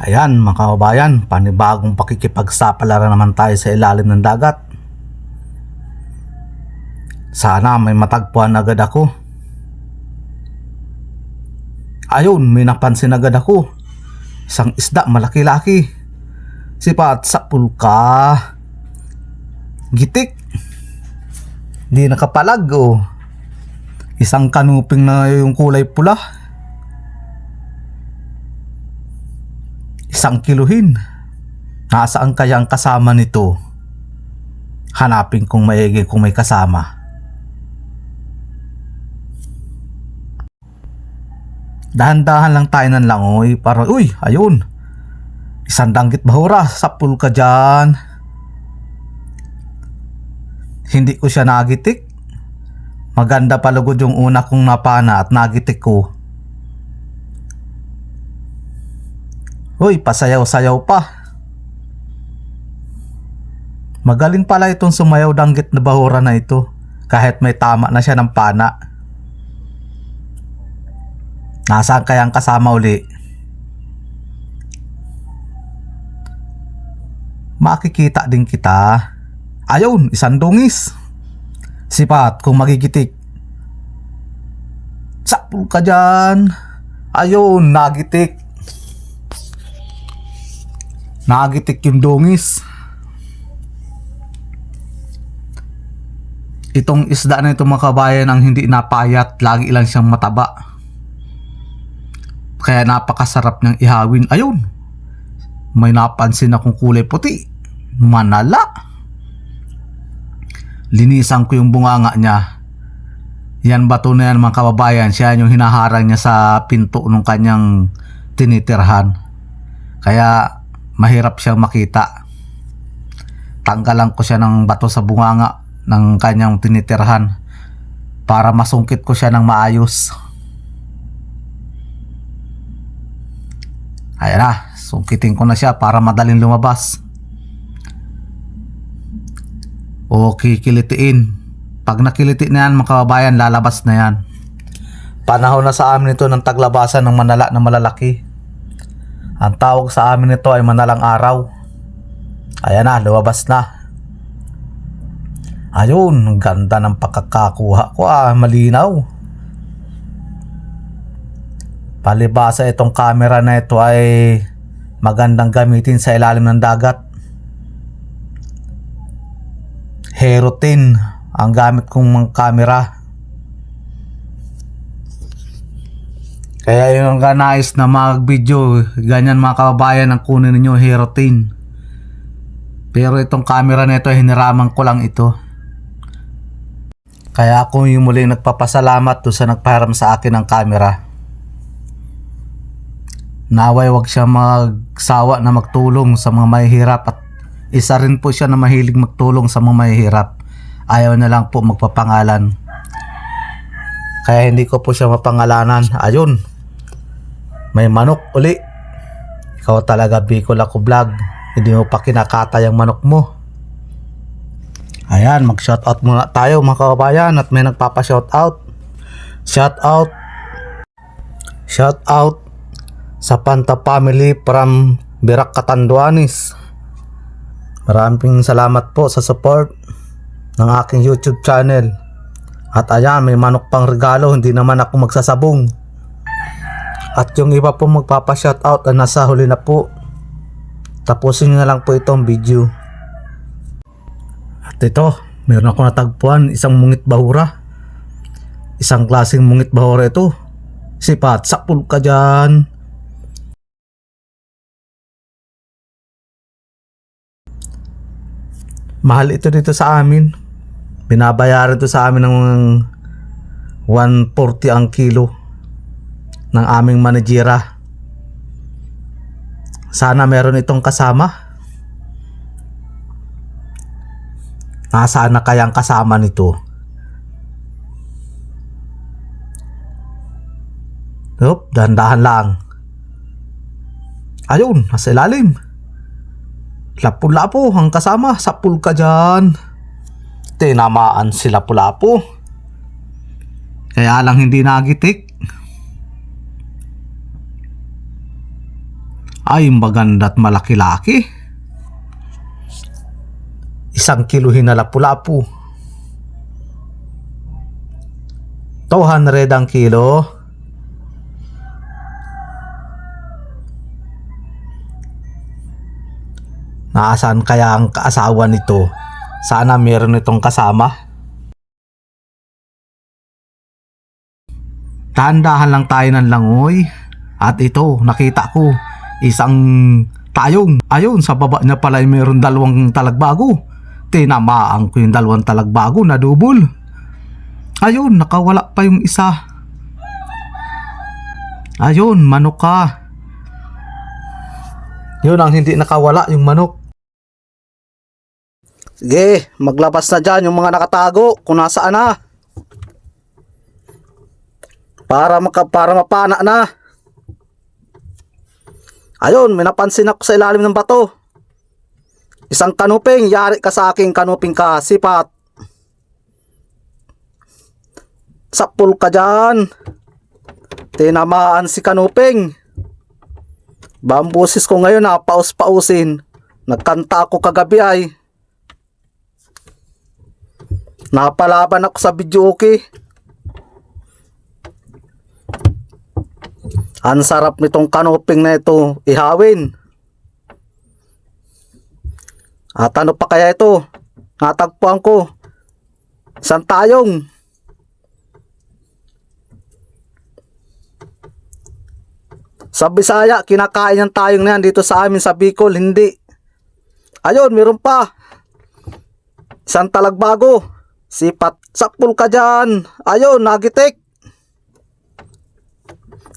Ayan mga kababayan, panibagong pakikipagsapalaran naman tayo sa ilalim ng dagat. Sana may matagpuan agad ako. Ayun, may napansin agad ako. Isang isda malaki-laki. Sipat sa pulka. Gitik. Di nakapalag oh. Isang kanuping na yung kulay pula. Isang kiluhin. Nasaan kaya ang kasama nito? Hanapin kong maigi kung may kasama. Dahan-dahan lang tayo ng langoy para, uy, ayun. Isang danggit bahura, sapul ka dyan. Hindi ko siya nagitik. Maganda palugod yung una kong napana at nagitik ko. Uy, pasayaw-sayaw pa. Magaling pala itong sumayaw danggit na bahura na ito. Kahit may tama na siya ng pana. Nasaan kaya ang kasama uli? Makikita din kita. Ayun, isang dungis. Sipat kung magigitik. Sapul ka dyan. Ayun, nagitik. Nagitik yung dungis. Itong isda na ito mga kabayan ang hindi napayat, lagi lang siyang mataba. Kaya napakasarap niyang ihawin. Ayun. May napansin akong kulay puti. Manala. Linisan ko yung bunganga niya. Yan bato na yan mga kababayan. Siya yung hinaharang niya sa pinto ng kanyang tinitirhan. Kaya mahirap siyang makita. Tanggalan ko siya ng bato sa bunganga ng kanyang tinitirhan para masungkit ko siya ng maayos. Ayan na, sungkitin ko na siya para madaling lumabas. O kikilitiin. Pag nakiliti na yan mga kababayan, lalabas na yan. Panahon na sa amin ito ng taglabasan ng manala na malalaki. Ang tawag sa amin ito ay manalang araw. Ayan na, lumabas na. Ayun, ganda ng pagkakakuha ko ah, malinaw. Palibasa itong camera na ito ay magandang gamitin sa ilalim ng dagat. Hero 10 ang gamit kong mga camera. Kaya yung nga nais na mag-video, ganyan mga kababayan ang kunin ninyo Hero 10. Pero itong camera na ito, hiniraman ko lang ito. Kaya ako yung muling nagpapasalamat to sa nagpahiram sa akin ng camera. Naway wag siya magsawa na magtulong sa mga mahihirap at isa rin po siya na mahilig magtulong sa mga mahihirap. Ayaw na lang po magpapangalan. Kaya hindi ko po siya mapangalanan. Ayun. May manok uli. Ikaw talaga Bicol ako vlog. Hindi mo pa kinakata yung manok mo. Ayan, mag-shoutout muna tayo mga kababayan at may nagpapa-shoutout. Shoutout. Shoutout sa Panta Family from Birak Catanduanes. Maraming salamat po sa support ng aking YouTube channel. At ayan, may manok pang regalo, hindi naman ako magsasabong. At yung iba po magpapa-shoutout na nasa huli na po. Tapusin nyo na lang po itong video. At ito, meron ako natagpuan, isang mungit bahura. Isang klaseng mungit bahura ito. Sipat, sapul ka dyan. Mahal ito dito sa amin. Binabayaran ito sa amin ng 140 ang kilo ng aming manajera. Sana meron itong kasama. Nasaan na kayang kasama nito? Yup, dahan-dahan lang. Ayun, nasa ilalim. Lapu-lapu ang kasama, sapul ka dyan. Tinamaan si Lapu-lapu. Kaya lang hindi nagitik. Ay maganda at malaki-laki. Isang kilo hinalapu-lapu. 200 ang kilo. Naasan kaya ang kaasawa nito? Sana meron itong kasama. Dahan-dahan lang tayo ng langoy. At ito, nakita ko, isang tayong. Ayun, sa baba niya pala ay meron dalawang talagbago. Tinamaan ko yung dalawang talagbago na double. Ayun, nakawala pa yung isa. Ayun, manok ka. Yun ang hindi nakawala, yung manok. Sige, maglabas na dyan yung mga nakatago kung nasaan na. Para maka, para mapana na. Ayun, may napansin ako sa ilalim ng bato. Isang kanuping, yari ka sa aking kanuping ka, sipat. Sapul ka dyan. Tinamaan si kanuping. Bambusis ko ngayon na paus-pausin. Nagkanta ako kagabi ay. Napalaban ako sa video okay. Ang sarap nitong kanoping na ito ihawin. At ano pa kaya ito? Natagpuan ko. Isang tayong. Sa Bisaya, kinakain yung tayong na yan. Dito sa amin sa Bicol, hindi. Ayun, meron pa. Isang talagbago. Sipat. Sakpul ka dyan. Ayun, nagitik.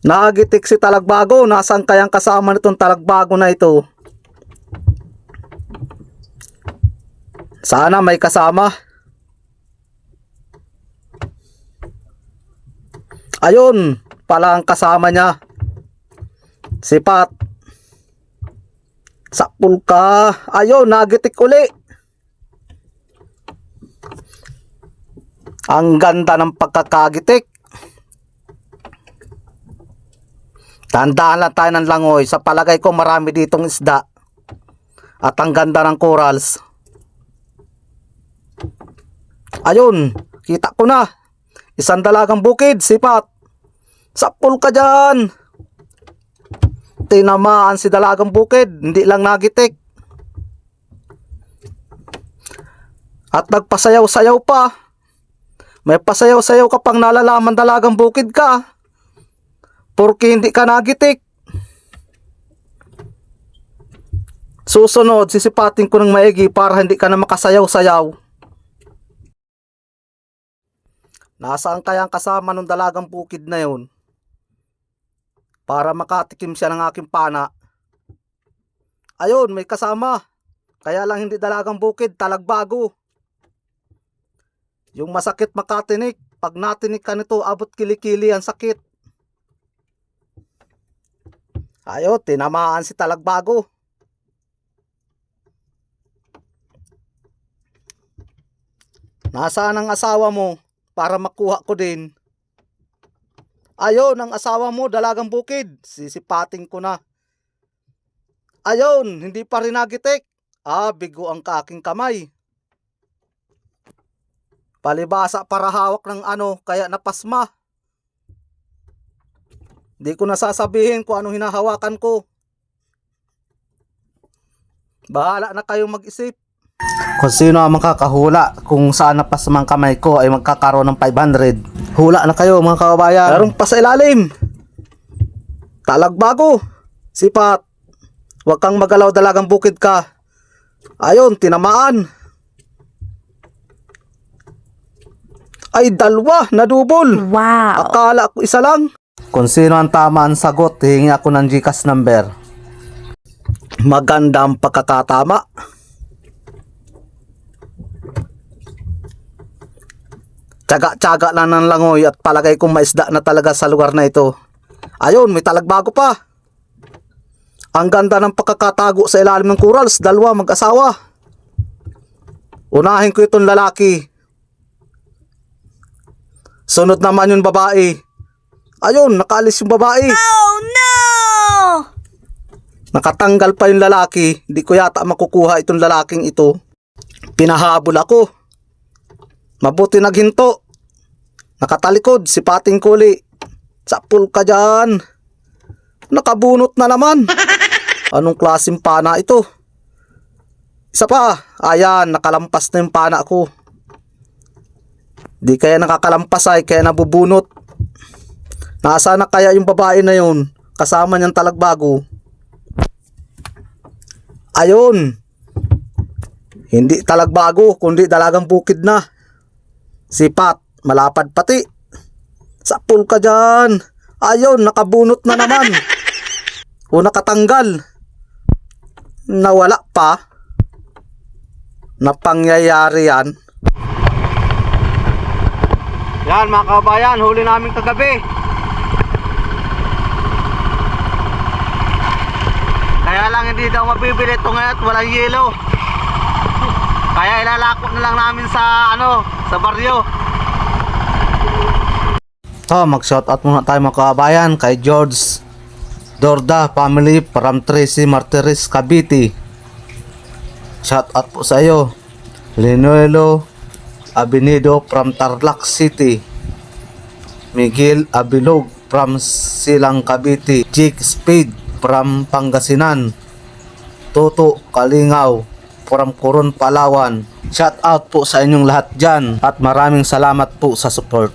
Nagitik si talagbago. Nasaan kayang kasama nitong talagbago na ito? Sana may kasama. Ayun, pala ang kasama niya. Sipat. Sakpul ka. Ayun, nagitik uli. Ang ganda ng pagkakagitik. Tandaan lang tayo ng langoy. Sa palagay ko marami ditong isda. At ang ganda ng corals. Ayun, kita ko na. Isang dalagang bukid, sipat. Sapul ka dyan. Tinamaan si dalagang bukid, hindi lang nagitik. At nagpasayaw-sayaw pa. May pasayaw-sayaw ka pang nalalaman dalagang bukid ka. Porque hindi ka nagitik. Susunod, sisipatin ko ng maigi para hindi ka na makasayaw-sayaw. Nasaan kaya ang kasama ng dalagang bukid na yon? Para makatikim siya ng aking pana. Ayun, may kasama. Kaya lang hindi dalagang bukid, talagbago. Yung masakit makatinik, pag natinik ka nito, abot kilikili ang sakit. Ayo, tinamaan si talagbago. Nasaan ang asawa mo para makuha ko din? Ayun, ang asawa mo, dalagang bukid. Sisipating ko na. Ayun, hindi pa rin nagitik. Ah, bigo ang kaking kamay. Palibasa para hawak ng ano, kaya napasma. Hindi ko nasasabihin kung anong hinahawakan ko. Bahala na kayo mag-isip. Kung sino ang makakahula kung saan napasma ang kamay ko ay magkakaroon ng 500. Hula na kayo mga kababayan. Meron pa sa ilalim. Talagbago. Sipat. Huwag kang magalaw dalagang bukid ka. Ayun, tinamaan. Ay, dalawa, nadubol. Wow. Akala ko isa lang. Kung sino ang tama ang sagot, hihingi ako ng Gcash number. Maganda ang pagkakatama. Tsaga-tsaga lang ng langoy at palagay kong maisda na talaga sa lugar na ito. Ayun, may talagbago pa. Ang ganda ng pagkakatago sa ilalim ng corals, dalawa mag-asawa. Unahin ko itong lalaki. Sunod naman yung babae. Ayun, nakaalis yung babae. Oh no! Nakatanggal pa yung lalaki. Hindi ko yata makukuha itong lalaking ito. Pinahabol ako. Mabuti naghinto. Nakatalikod si pating kuli. Sapul ka dyan. Nakabunot na naman. Anong klaseng pana ito? Isa pa. Ayan, nakalampas na yung pana ko. Di kaya nakakalampas ay kaya nabubunot. Nasa na kaya yung babae na yun? Kasama niyang talagbago. Ayun. Hindi talagbago, kundi dalagang bukid na. Sipat, malapad pati. Sapul ka dyan. Ayun, nakabunot na naman. O nakatanggal. Nawala pa. Napangyayari yan. Yan mga kabayan, huli namin kagabi. Kaya lang hindi daw mabibili ito ngayon at walang yelo. Kaya ilalako na lang namin sa ano, sa baryo. To, mag-shoutout muna tayo mga kabayan kay George Dorda family from Tracy Martires Cavite. Shoutout po sa iyo. Lenuelo Abinido from Tarlac City. Miguel Abilog from Silang Cavite. Jake Spade from Pangasinan. Toto Kalingaw from Coron, Palawan. Shout out po sa inyong lahat dyan at maraming salamat po sa support.